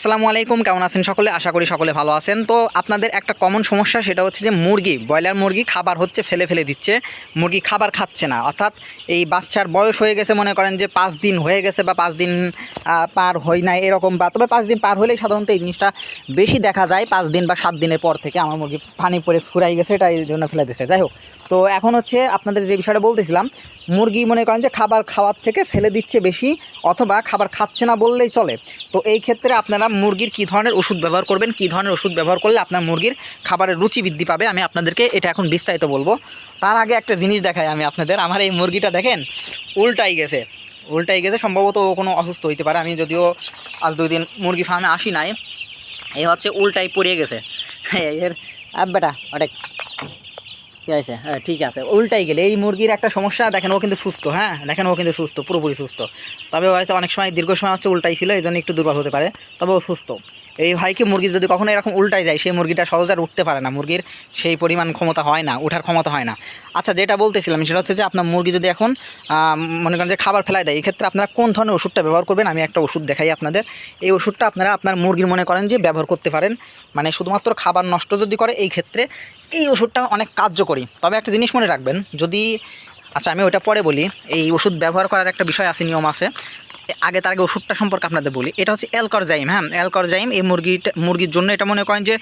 আসসালামু আলাইকুম, কেমন আছেন সকলে? আশা করি সকলে ভালো আছেন। তো আপনাদের একটা কমন সমস্যা, সেটা হচ্ছে যে মুরগি, ব্রয়লার মুরগি খাবার হচ্ছে ফেলে ফেলে দিচ্ছে। মুরগি খাবার খাচ্ছে না। অর্থাৎ এই বাচ্চার বয়স হয়ে গেছে, মনে করেন যে পাঁচ দিন হয়ে গেছে বা পাঁচ দিন পার হয় নাই এরকম বা, তবে পাঁচ দিন পার হলেই সাধারণত এই জিনিসটা বেশি দেখা যায়। পাঁচ দিন বা সাত দিনের পর থেকে আমার মুরগি পানি পরে ফুরাই গেছে, এটা এই জন্য ফেলে দিচ্ছে যাই হোক, তো এখন হচ্ছে আপনাদের যে বিষয়টা বলতেছিলাম, মুরগি মনে করেন যে খাবার খাওয়ার থেকে ফেলে দিচ্ছে বেশি, অথবা খাবার খাচ্ছে না বললেই চলে। তো এই ক্ষেত্রে আপনারা মুরগির কী ধরনের ওষুধ ব্যবহার করবেন, কী ধরনের ওষুধ ব্যবহার করলে আপনার মুরগির খাবারের রুচি বৃদ্ধি পাবে? আমি আপনাদেরকে এটা এখন বিস্তারিত বলব। তার আগে একটা জিনিস দেখাই আমি আপনাদের। আমার এই মুরগিটা দেখেন, উল্টাই গেছে। উল্টাই গেছে, সম্ভবত কোনো অসুস্থ হইতে পারে। আমি যদিও আজ দুই দিন মুরগি ফার্মে আসি নাই এই হচ্ছে উল্টাই পড়িয়ে গেছে। এর আব্বাটা বেটা অনেক আছে হ্যাঁ ঠিক আছে, উল্টাই গেলে। এই মুরগির একটা সমস্যা, দেখেন ও কিন্তু সুস্থ হ্যাঁ? দেখেন ও কিন্তু সুস্থ, পুরোপুরি সুস্থ। তবে হয়তো অনেক সময়, দীর্ঘ সময় হচ্ছে উল্টাই ছিল এই জন্য একটু দুর্বল হতে পারে, তবে ও সুস্থ। এই ভাইকে মুরগি যদি কখনো এরকম উল্টাই যায়, সেই মুরগিটা সহজে আর উঠতে পারে না। মুরগির সেই পরিমাণ ক্ষমতা হয় না ওঠার ক্ষমতা হয় না। আচ্ছা যেটা বলতেছিলাম, সেটা হচ্ছে যে আপনার মুরগি যদি এখন মনে করেন যে খাবার ফেলায় দেয় এই ক্ষেত্রে আপনারা কোন ধরনের ওষুধটা ব্যবহার করবেন? আমি একটা ওষুধ দেখাই আপনাদের। এই ওষুধটা আপনারা আপনার মুরগির মনে করেন যে ব্যবহার করতে পারেন। মানে শুধুমাত্র খাবার নষ্ট যদি করে, এই ক্ষেত্রে এই ওষুধটা অনেক কার্যকরী। তবে একটা জিনিস মনে রাখবেন, যদি আচ্ছা আমি ওটা পরে বলি, এই ওষুধ ব্যবহার করার একটা বিষয় আছে, নিয়ম আছে। আগে তার আগে ওষুধটা সম্পর্কে আপনাদের বলি। এটা হচ্ছে অ্যালকরজাইম হ্যাঁ? অ্যালকরজাইম এই মুরগিটা মুরগির জন্য এটা মনে করেন যে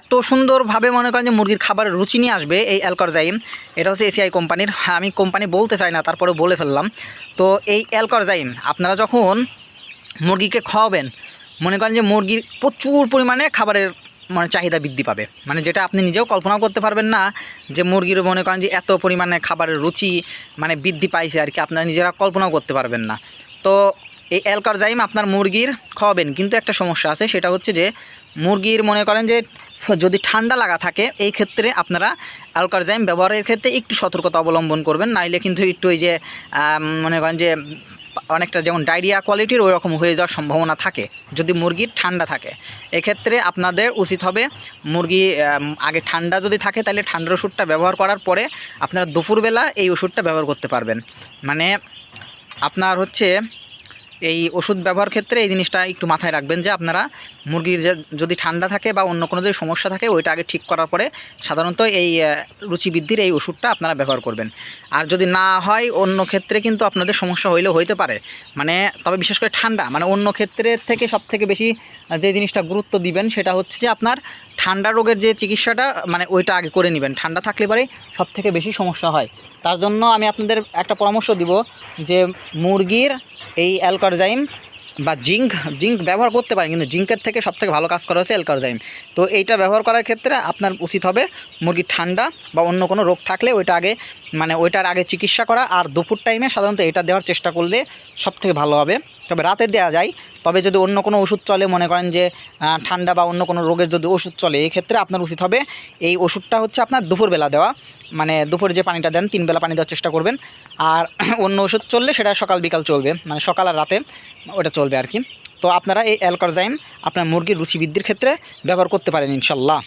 এত সুন্দরভাবে মনে করেন যে মুরগির খাবারের রুচি নিয়ে আসবে এই অ্যালকরজাইম। এটা হচ্ছে এসিআই কোম্পানির হ্যাঁ আমি কোম্পানি বলতে চাই না তারপরে বলে ফেললাম। তো এই অ্যালকরজাইম, আপনারা যখন মুরগিকে খাওয়াবেন, মনে করেন যে মুরগির প্রচুর পরিমাণে খাবারের মানে চাহিদা বৃদ্ধি পাবে। মানে যেটা আপনি নিজেও কল্পনাও করতে পারবেন না যে মুরগির মনে করেন যে এত পরিমাণে খাবারের রুচি মানে বৃদ্ধি পাইছে আর কি, আপনারা নিজেরা কল্পনাও করতে পারবেন না। তো এই অ্যালকারজাইম আপনার মুরগির খাওয়াবেন, কিন্তু একটা সমস্যা আছে, সেটা হচ্ছে যে মুরগির মনে করেন যে যদি ঠান্ডা লাগা থাকে, এই ক্ষেত্রে আপনারা অ্যালকারজাইম ব্যবহারের ক্ষেত্রে একটু সতর্কতা অবলম্বন করবেন, নাইলে কিন্তু একটু ওই যে মনে করেন যে অনেকটা যেমন ডায়রিয়া কোয়ালিটির ওই রকম হয়ে যাওয়ার সম্ভাবনা থাকে, যদি মুরগির ঠান্ডা থাকে। এক্ষেত্রে আপনাদের উচিত হবে মুরগি আগে ঠান্ডা যদি থাকে তাহলে ঠান্ডার ওষুধটা ব্যবহার করার পরে আপনারা দুপুরবেলা এই ওষুধটা ব্যবহার করতে পারবেন। মানে আপনার হচ্ছে এই ওষুধ ব্যবহার ক্ষেত্রে এই জিনিসটা একটু মাথায় রাখবেন যে আপনারা মুরগির যদি ঠান্ডা থাকে বা অন্য কোনো যদি সমস্যা থাকে, ওইটা আগে ঠিক করার পরে সাধারণত এই রুচি বৃদ্ধির এই ওষুধটা আপনারা ব্যবহার করবেন। আর যদি না হয়, অন্য ক্ষেত্রে কিন্তু আপনাদের সমস্যা হইলেও হইতে পারে। মানে তবে বিশেষ করে ঠান্ডা মানে অন্য ক্ষেত্রের থেকে সব থেকে বেশি যে জিনিসটা গুরুত্ব দিবেন, সেটা হচ্ছে যে আপনার ঠান্ডা রোগের যে চিকিৎসাটা মানে ওইটা আগে করে নেবেন। ঠান্ডা থাকলে পরে সব থেকে বেশি সমস্যা হয়। তার জন্য আমি আপনাদের একটা পরামর্শ দিব যে মুরগির এই অ্যালকারজাইম বা জিঙ্ক জিঙ্ক ব্যবহার করতে পারেন, কিন্তু জিঙ্কের থেকে সবথেকে ভালো কাজ করা হচ্ছে অ্যালকারজাইম তো এইটা ব্যবহার করার ক্ষেত্রে আপনার উচিত হবে মুরগির ঠান্ডা বা অন্য কোনো রোগ থাকলে ওইটা আগে মানে ওইটার আগে চিকিৎসা করা। আর দুপুর টাইমে সাধারণত এটা দেওয়ার চেষ্টা করলে সবথেকে ভালো হবে। তবে রাতে দেওয়া যায়। তবে যদি অন্য কোনো ওষুধ চলে, মনে করেন যে ঠান্ডা বা অন্য কোনো রোগের যদি ওষুধ চলে এই ক্ষেত্রে আপনার উচিত হবে এই ওষুধটা হচ্ছে আপনার দুপুরবেলা দেওয়া। মানে দুপুরে যে পানিটা দেন তিন বেলা পানি দেওয়ার চেষ্টা করবেন। আর অন্য ওষুধ চললে সেটা সকাল, বিকাল চলবে। মানে সকাল আর রাতে ওটা চলবে আর কি। তো আপনারা এই অ্যালকরজাইম আপনার মুরগির রুচি বৃদ্ধির ক্ষেত্রে ব্যবহার করতে পারেন ইনশাল্লাহ।